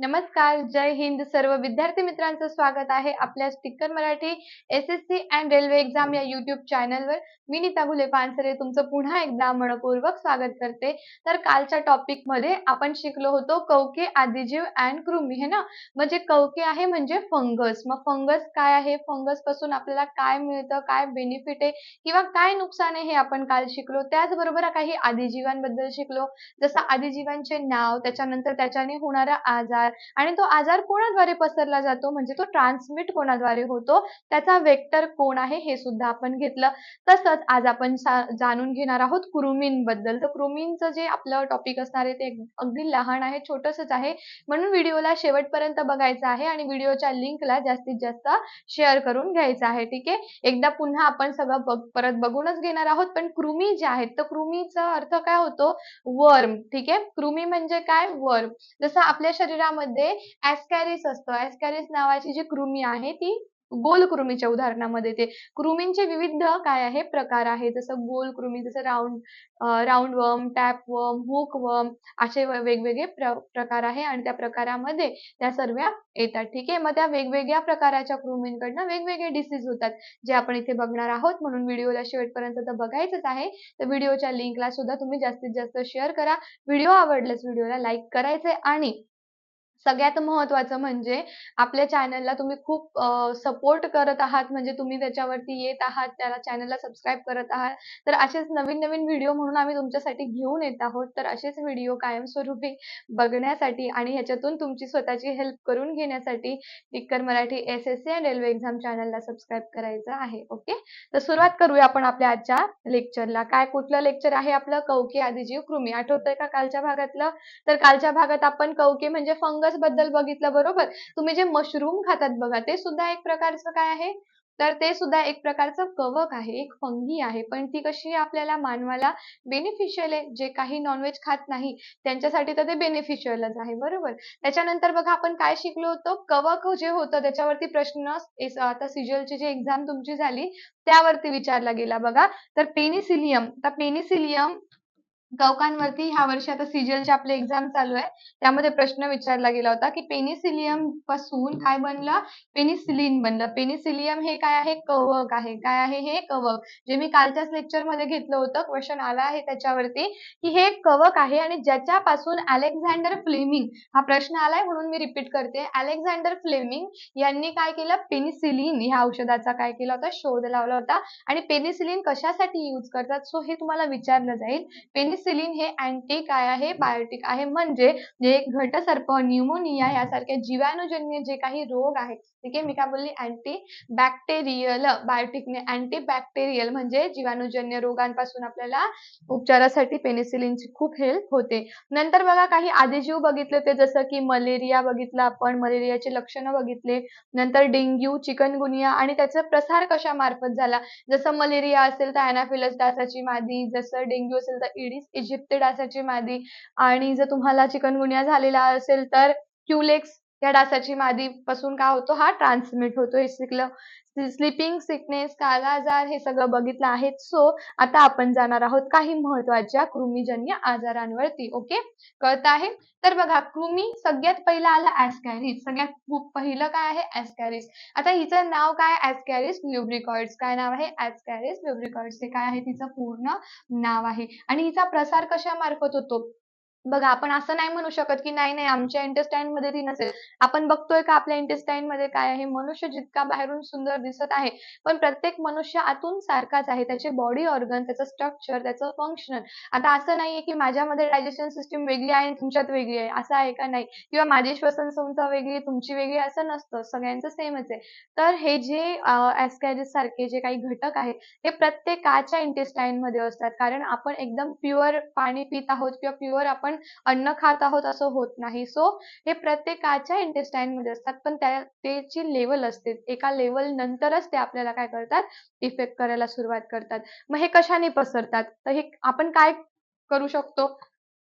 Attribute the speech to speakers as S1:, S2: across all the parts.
S1: नमस्कार जय हिंद. सर्व विद्यार्थी मित्रांचं स्वागत आहे आपल्या sticker Marathi S S C and railway exam या युट्यूब चॅनलवर. मी नीता घुले पानसरे तुमचं पुन्हा एकदा मनपूर्वक स्वागत करते. तर कालच्या टॉपिकमध्ये आपण शिकलो होतो कवके आदिजीव अँड कृमी हे ना? म्हणजे कवके आहे म्हणजे फंगस मग फंगस काय आहे? फंगसपासून आपल्याला काय मिळतं? काय बेनिफिट आहे? किंवा काय नुकसान आहे हे आपण काल शिकलो. त्याचबरोबर काही आदिजीवांबद्दल शिकलो. जसं आदिजीवांचे नाव त्याच्यानंतर त्याच्याने होणारा आजार आणि तो आजार कोणाद्वारे पसरला जातो? म्हणजे तो ट्रान्समिट कोणाद्वारे होतो? त्याचा वेक्टर कोण आहे? हे सुद्धा आपण घेतलं. तसंच आज आपण जाणून घेणार आहोत कृमींबद्दल. तर कृमींचं जे आपलं टॉपिक असणार आहे ते अगदी लहान आहे छोटसच आहे. म्हणून व्हिडिओला शेवटपर्यंत बघायचं आहे आणि व्हिडिओच्या लिंकला जास्तीत जास्त शेअर करून घ्यायचं आहे ठीक आहे? एकदा पुन्हा आपण सगळं बघ परत बघूनच घेणार आहोत. पण कृमी जे आहेत तर कृमीचा अर्थ काय होतो? वर्म ठीक आहे? कृमी म्हणजे काय? वर्म जसं आपल्या शरीरामध्ये मध्ये ऍस्कॅरिस असतं. ऍस्कॅरिस नावाची जी कृमी आहे ती गोल कृमीच्या उदाहरणामध्ये ते कृमींचे विविध काय आहे? प्रकार आहे जसं गोल कृमी जसं round round worm tape worm hook worm असे वेगवेगळे प्र प्रकार आहे आणि त्या प्रकारामध्ये त्या सर्व येतात. ठीक आहे? मग त्या वेगवेगळ्या प्रकाराच्या कृमींकडनं वेगवेगळे डिसीज होतात जे आपण इथे बघणार आहोत. म्हणून व्हिडिओला शेवटपर्यंत तर बघायचंच आहे. तर व्हिडिओच्या लिंकला सुद्धा तुम्ही जास्तीत जास्त शेअर करा. व्हिडिओ आवडल्यास व्हिडिओला लाईक करायचे आणि सगळ्यात महत्वाचं म्हणजे आपल्या चॅनलला तुम्ही खूप सपोर्ट करत आहात. म्हणजे तुम्ही त्याच्यावरती येत आहात त्याला चॅनलला सबस्क्राईब करत आहात. तर असेच नवीन नवीन व्हिडिओ म्हणून आम्ही तुमच्यासाठी घेऊन येत आहोत. तर असेच व्हिडिओ कायमस्वरूपी बघण्यासाठी आणि ह्याच्यातून तुमची स्वतःची हेल्प करून घेण्यासाठी टिक्कर Marathi S S C railway exam चॅनलला सबस्क्राईब करायचं आहे. ओके तर सुरुवात करूया आपण आपल्या आजच्या लेक्चरला काय कुठलं लेक्चर आहे आपलं? कौके आदिजीव कृमी. आठवतंय का कालच्या भागातलं? तर कालच्या भागात आपण कौके म्हणजे फंगस बद्दल बघितलं बरोबर? तुम्ही जे मशरूम खातात बघा ते सुद्धा एक प्रकारचं काय आहे? तर ते सुद्धा एक प्रकारचं कवक आहे एक फंगी आहे. पण ती कशी आपल्याला मानवाला बेनिफिशियल आहे? जे काही नॉनव्हेज खात नाही त्यांच्यासाठी तर ते बेनिफिशियलच आहे बरोबर? त्याच्यानंतर बघा आपण काय शिकलो होतो? कवक जे होतं त्याच्यावरती प्रश्न आता सिजलची जी एक्झाम तुमची झाली त्यावरती विचारला गेला बघा. तर पेनिसिलियम तर पेनिसिलियम गवकांवरती ह्या वर्षी आता सीजलचे आपले एक्झाम चालू आहे. त्यामध्ये प्रश्न विचारला गेला होता की पेनिसिलियमपासून काय बनलं? पेनिसिलिन बनलं. पेनिसिलियम हे काय आहे? कवक आहे. काय आहे हे? कवक. जे मी कालच्याच लेक्चरमध्ये घेतलं होतं क्वेश्चन आला आहे त्याच्यावरती की हे कवक आहे आणि ज्याच्यापासून अलेक्झांडर फ्लेमिंग हा प्रश्न आलाय म्हणून मी रिपीट करते. अलेक्झांडर फ्लेमिंग यांनी काय केलं? पेनिसिलिन ह्या औषधाचा काय केला होता? शोध लावला होता. आणि पेनिसिलिन कशासाठी यूज करतात? सो हे तुम्हाला विचारलं जाईल. पेनिस पेनिसिलिन हे अँटी काय आहे? बायोटिक आहे. म्हणजे जे घटसर्प न्यूमोनिया यासारख्या जीवाणूजन्य जे काही रोग आहेत ठीक आहे? मी काय बोलली? अँटी बॅक्टेरियल बायोटिकने अँटी बॅक्टेरियल म्हणजे जीवाणूजन्य रोगांपासून आपल्याला उपचारासाठी पेनिसिलिनची खूप हेल्प होते. नंतर बघा काही आदिजीव बघितले होते जसं की मलेरिया बघितलं आपण. मलेरियाचे लक्षणं बघितले. नंतर डेंग्यू चिकनगुनिया आणि त्याचा प्रसार कशा मार्फत झाला? जसं मलेरिया असेल तर अॅनाफिलस डासाची मादी. जसं डेंग्यू असेल तर इडीस इजिप्त डासाची मादी. आणि जर तुम्हाला चिकनगुनिया झालेला असेल तर क्युलेक्स या डासाची मादी पासून काय होतो? हा ट्रान्समिट होतो. हे शिकलं. स्लिपिंग सिकनेस काला आजार हे सगळं बघितलं आहे. सो आता आपण जाणार आहोत काही महत्त्वाच्या कृमीजन्य आजारांवरती. ओके कळत आहे? तर बघा कृमी सगळ्यात पहिला आला ऍस्कॅरिस सगळ्यात खूप पहिलं काय आहे? ऍस्कॅरिस आता हिचं नाव काय? ऍस्कॅरिस ल्युब्रिकॉइड्स काय नाव आहे? ऍस्कॅरिस ल्युब्रिकॉइड्स हे काय आहे? तिचं पूर्ण नाव आहे. आणि हिचा प्रसार कशा मार्फत होतो? बघा आपण असं नाही म्हणू शकत की नाही नाही आमच्या इंटेस्टाईन मध्ये ती नसेल. आपण बघतोय का आपल्या इंटेस्टाईन मध्ये काय आहे? मनुष्य जितका बाहेरून सुंदर दिसत आहे पण प्रत्येक मनुष्य आतून सारखाच आहे. त्याचे बॉडी ऑर्गन त्याचं स्ट्रक्चर त्याचं फंक्शन आता असं नाहीये की माझ्यामध्ये डायजेशन सिस्टीम वेगळी आहे तुमच्यात वेगळी आहे. असं आहे का नाही? किंवा माझी श्वसन संस्था वेगळी तुमची वेगळी असं नसतं. सगळ्यांचं सेमच आहे. तर हे जे ऍस्कॅरिस सारखे जे काही घटक आहेत हे प्रत्येकाच्या इंटेस्टाईन मध्ये असतात. कारण आपण एकदम प्युअर पाणी पित आहोत किंवा प्युअर आपण आपण अन्न खात आहोत असं होत नाही. सो हे प्रत्येकाच्या इंटेस्टाईन मध्ये असतात. पण त्या त्याची लेवल असते. एका लेवल नंतरच ते आपल्याला काय करतात? इफेक्ट करायला सुरुवात करतात. मग हे कशाने पसरतात? तर हे आपण काय करू शकतो?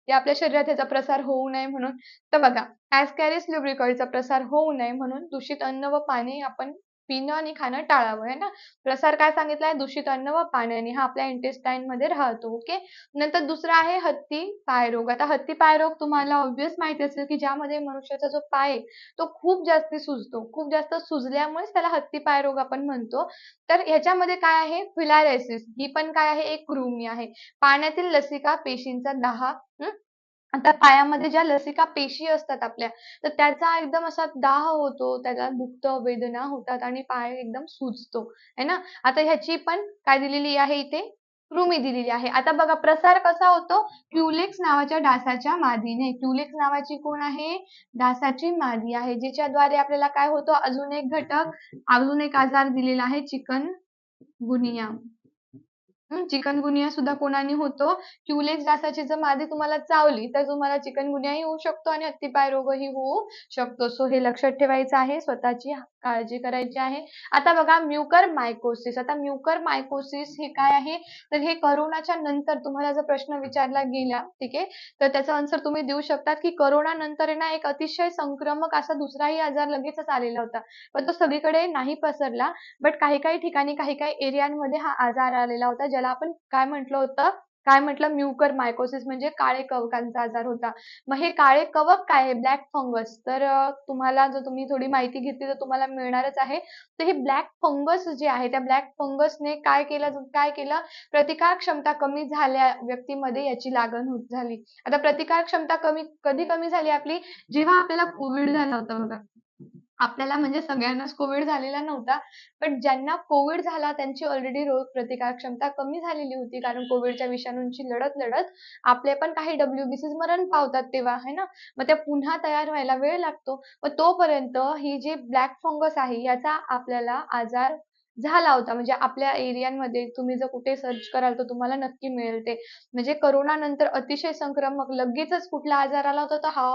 S1: की आपल्या शरीरात ह्याचा प्रसार होऊ नये म्हणून. तर बघा ऍस्कॅरिस ल्युब्रिकॉइडचा प्रसार होऊ नये म्हणून दूषित अन्न व पाणी आपण पिणं आणि खाणं टाळावं आहे ना? प्रसार काय सांगितलाय दूषित अन्न व पाण्याने हा आपल्या इंटेस्टाईन मध्ये राहतो ओके नंतर दुसरा आहे हत्ती पाय रोग. आता हत्ती पाय रोग तुम्हाला ऑब्विस माहिती असेल की ज्यामध्ये मनुष्याचा जो पाय तो खूप जास्त सुजतो. खूप जास्त सुजल्यामुळेच त्याला हत्ती पाय रोग आपण म्हणतो. तर ह्याच्यामध्ये काय आहे? फिलारायसिस ही पण काय आहे? एक कृमी आहे. पाण्यातील लसिका पेशींचा दहा आता पायामध्ये ज्या लसिका पेशी असतात आपल्या तर त्याचा एकदम असा दाह होतो त्याला दुखत वेदना होतात आणि पाय एकदम सुजतो है ना? आता ह्याची पण काय दिलेली आहे इथे? कृमी दिलेली आहे. आता बघा प्रसार कसा होतो? क्युलेक्स नावाच्या डासाच्या मादीने. क्युलेक्स नावाची कोण आहे? डासाची मादी आहे जिच्याद्वारे आपल्याला काय होतं? अजून एक घटक अजून एक आजार दिलेला आहे चिकन गुनिया चिकनगुनिया सुद्धा कोणाने होतो? क्युलेक्स डासाची जर मादी तुम्हाला चावली तर तुम्हाला चिकनगुनियाही होऊ शकतो आणि हत्तीपाय रोगही होऊ शकतो. सो हे लक्षात ठेवायचं आहे. स्वतःची काळजी करायची आहे. आता बघा म्युकर मायकोसिस. आता म्युकर मायकोसिस हे काय आहे? तर हे करोनाच्या नंतर तुम्हाला जर प्रश्न विचारला गेला ठीक आहे तर त्याचा आन्सर तुम्ही देऊ शकतात की करोना नंतर ना एक अतिशय संक्रमक असा दुसराही आजार लगेचच आलेला होता. पण तो सगळीकडे नाही पसरला बट काही काही ठिकाणी काही काही एरियांमध्ये हा आजार आलेला होता ज्याला आपण काय म्हटलं होतं? काय म्हटलं? म्युकर मायकोसिस म्हणजे काळे कवकांचा आजार होता. मग हे काळे कवक काय आहे? Black fungus. तर तुम्हाला जर तुम्ही थोडी माहिती घेतली तर तुम्हाला मिळणारच आहे. तर हे ब्लॅक फंगस जे आहे त्या ब्लॅक फंगसने काय केलं? काय केलं? प्रतिकार क्षमता कमी झाल्या व्यक्तीमध्ये याची लागण होत झाली. आता प्रतिकार क्षमता कमी कधी कमी झाली आपली? जेव्हा आपल्याला कोविड झाला होता बघा. आपल्याला म्हणजे सगळ्यांनाच कोविड झालेला नव्हता. पण ज्यांना कोविड झाला त्यांची ऑलरेडी रोग प्रतिकार क्षमता कमी झालेली होती. कारण कोविडच्या विषाणूंची लढत लढत आपले पण काही डब्ल्यूबीसी मरण पावतात तेव्हा है ना? मग त्या पुन्हा तयार व्हायला वेळ लागतो. व तोपर्यंत ही जी ब्लॅक फंगस आहे याचा आपल्याला आजार झाला होता. म्हणजे आपल्या एरियांमध्ये तुम्ही जर कुठे सर्च कराल तर तुम्हाला नक्की मिळेल ते. म्हणजे करोना नंतर अतिशय संक्रमक लगेचच कुठला आजार आला होता तर हा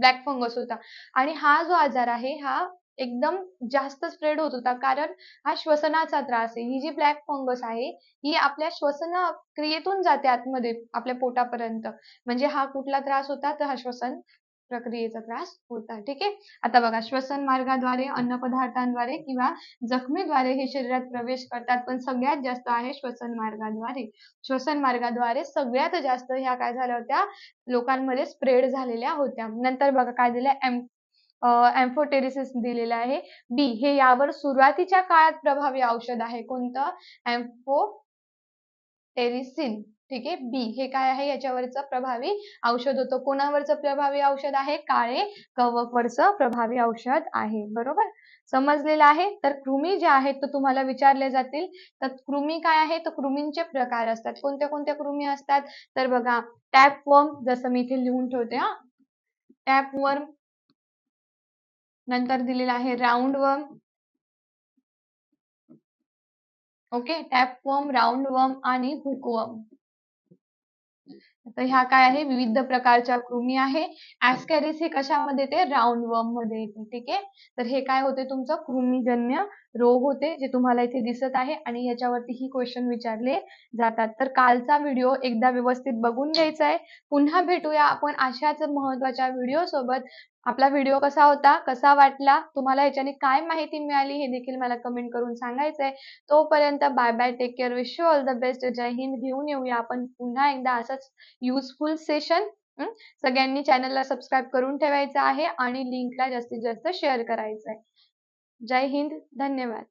S1: ब्लॅक फंगस होता. आणि हा जो आजार आहे हा एकदम जास्त स्प्रेड होत होता. कारण हा श्वसनाचा त्रास आहे. ही जी ब्लॅक फंगस आहे ही आपल्या श्वसन क्रियेतून जाते आतमध्ये आपल्या पोटापर्यंत. म्हणजे हा कुठला त्रास होता तर हा श्वसन प्रक्रियेचा त्रास होता ठीक आहे? आता बघा श्वसन मार्गाद्वारे अन्न पदार्थांद्वारे किंवा जखमेद्वारे हे शरीरात प्रवेश करतात पण सगळ्यात जास्त आहे श्वसन मार्गाद्वारे. श्वसन मार्गाद्वारे सगळ्यात जास्त ह्या काय झाल्या होत्या? लोकांमध्ये स्प्रेड झालेल्या होत्या. नंतर बघा काय दिलं एम्फोटेरिसिस दिलेलं आहे. बी हे यावर सुरुवातीच्या काळात प्रभावी औषध आहे. कोणतं? एम्फो टेरिसिन ठीक आहे? बी हे काय आहे? याच्यावरचं प्रभावी औषध होतं. कोणावरचं प्रभावी औषध आहे? काळे कवकवरचं प्रभावी औषध आहे. बरोबर? समजलेलं आहे? तर कृमी जे आहेत ते तुम्हाला विचारले जातील. तर कृमी काय आहे? तर कृमींचे प्रकार असतात. कोणत्या कोणत्या कृमी असतात? तर बघा टॅप वर्म जसं मी इथे लिहून ठेवते हा. टॅप वर्म नंतर दिलेला आहे round worm okay tape worm round worm आणि हुकवर्म तर ह्या काय आहे? विविध प्रकारच्या कृमी आहे. ऍस्कॅरिस हे कशामध्ये येते? राऊंड वर्ममध्ये येते ठीक आहे? तर हे काय होते तुमचं? कृमीजन्य रोग होते जे तुम्हाला इथे दिसत आहे. आणि याच्यावरती ही क्वेश्चन विचारले जातात. तर कालचा व्हिडिओ एकदा व्यवस्थित बघून घ्यायचा आहे. पुन्हा भेटूया आपण अशाच महत्त्वाच्या व्हिडिओ सोबत. आपला व्हिडिओ कसा होता कसा वाटला तुम्हाला याच्याने काय माहिती मिळाली हे देखील मला कमेंट करून सांगायचंय. तोपर्यंत bye bye take care wish you all the best Jai Hind घेऊन येऊया आपण पुन्हा एकदा असंच युजफुल सेशन सगळ्यांनी चॅनलला सबस्क्राईब करून ठेवायचं आहे आणि लिंकला जास्तीत जास्त शेअर करायचं आहे जय हिंद धन्यवाद.